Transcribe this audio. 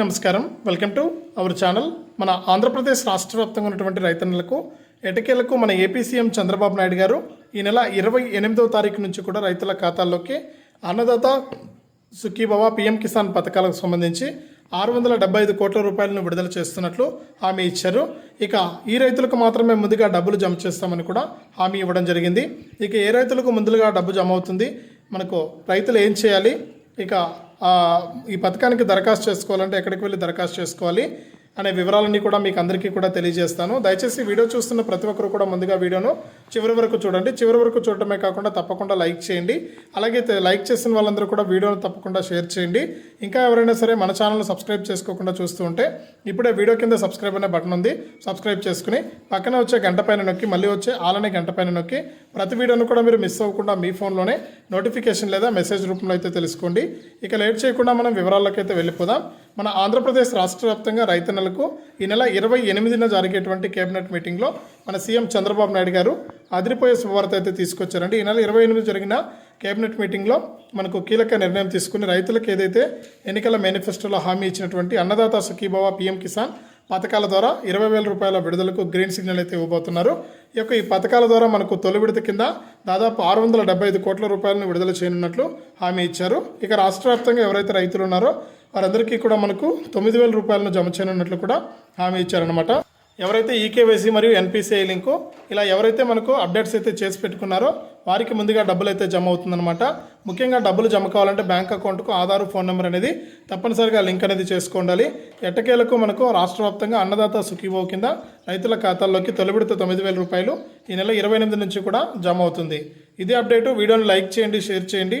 నమస్కారం. Welcome to our channel. మన ఆంధ్రప్రదేశ్ రాష్ట్ర వ్యాప్తంగా ఉన్నటువంటి రైతన్నలకు ఎటకేలకు మన ఏపీ సీఎం చంద్రబాబు నాయుడు గారు ఈ నెల ఇరవై ఎనిమిదవ తారీఖు నుంచి కూడా రైతుల ఖాతాల్లోకి అన్నదాత సుఖీభవ పిఎం కిసాన్ పథకాలకు సంబంధించి ఆరు వందల డెబ్బై ఐదు కోట్ల రూపాయలను విడుదల చేస్తున్నట్లు హామీ ఇచ్చారు. ఇక ఈ రైతులకు మాత్రమే ముందుగా డబ్బులు జమ చేస్తామని కూడా హామీ ఇవ్వడం జరిగింది. ఇక ఏ రైతులకు ముందుగా డబ్బు జమ అవుతుంది? మనకు రైతులు ఏం చేయాలి? ఇక ఈ పథకానికి దరఖాస్తు చేసుకోవాలంటే ఎక్కడికి వెళ్ళి దరఖాస్తు చేసుకోవాలి? అనే వివరాలన్నీ కూడా మీకు అందరికీ కూడా తెలియజేస్తాను. దయచేసి వీడియో చూస్తున్న ప్రతి ఒక్కరు కూడా ముందుగా వీడియోను చివరి వరకు చూడండి. చివరి వరకు చూడటమే కాకుండా తప్పకుండా లైక్ చేయండి. అలాగే లైక్ చేసిన వాళ్ళందరూ కూడా వీడియోను తప్పకుండా షేర్ చేయండి. ఇంకా ఎవరైనా సరే మన ఛానల్ని సబ్స్క్రైబ్ చేసుకోకుండా చూస్తూ ఉంటే ఇప్పుడే వీడియో కింద సబ్స్క్రైబ్ అనే బటన్ ఉంది. సబ్స్క్రైబ్ చేసుకుని పక్కన వచ్చే గంట పైన నొక్కి మళ్ళీ వచ్చే ఆలనే గంట పైన నొక్కి ప్రతి వీడియోను కూడా మీరు మిస్ అవ్వకుండా మీ ఫోన్లోనే నోటిఫికేషన్ లేదా మెసేజ్ రూపంలో అయితే తెలుసుకోండి. ఇక లేట్ చేయకుండా మనం వివరాల్లోకి అయితే వెళ్ళిపోదాం. మన ఆంధ్రప్రదేశ్ రాష్ట్ర వ్యాప్తంగా రైతన్నలకు ఈ నెల ఇరవై ఎనిమిదిన జరిగేటువంటి కేబినెట్ మీటింగ్లో మన సీఎం చంద్రబాబు నాయుడు గారు అదిరిపోయే శుభవార్త అయితే తీసుకొచ్చారండి. ఈ నెల ఇరవై ఎనిమిది జరిగిన కేబినెట్ మీటింగ్లో మనకు కీలక నిర్ణయం తీసుకుని రైతులకు ఏదైతే ఎన్నికల మేనిఫెస్టోలో హామీ ఇచ్చినటువంటి అన్నదాత సుఖీభవ పిఎం కిసాన్ పథకాల ద్వారా ఇరవై వేల రూపాయల విడుదలకు గ్రీన్ సిగ్నల్ అయితే ఇవ్వబోతున్నారు. ఈ యొక్క ఈ పథకాల ద్వారా మనకు తొలి విడత కింద దాదాపు ఆరు వందల డెబ్బై ఐదు కోట్ల రూపాయలను విడుదల చేయనున్నట్లు హామీ ఇచ్చారు. ఇక రాష్ట్ర వ్యాప్తంగా ఎవరైతే రైతులు ఉన్నారో వారందరికీ కూడా మనకు తొమ్మిది వేల రూపాయలను జమ చేయనున్నట్లు కూడా హామీ ఇచ్చారనమాట ఎవరైతే ఈకేవైసీ మరియు ఎన్పిసిఐ లింకు ఇలా ఎవరైతే మనకు అప్డేట్స్ అయితే చేసి పెట్టుకున్నారో వారికి ముందుగా డబ్బులు అయితే జమ అవుతుందన్నమాట. ముఖ్యంగా డబ్బులు జమ కావాలంటే బ్యాంక్ అకౌంట్కు ఆధార్ ఫోన్ నెంబర్ అనేది తప్పనిసరిగా లింక్ అనేది చేసుకోండాలి ఎట్టకేలకు మనకు రాష్ట్ర వ్యాప్తంగా అన్నదాత సుఖీభో కింద రైతుల ఖాతాల్లోకి తొలి తొమ్మిది వేల రూపాయలు ఈ నెల ఇరవై ఎనిమిది నుంచి కూడా జమ అవుతుంది. ఇదే అప్డేటు. వీడియోని లైక్ చేయండి షేర్ చేయండి.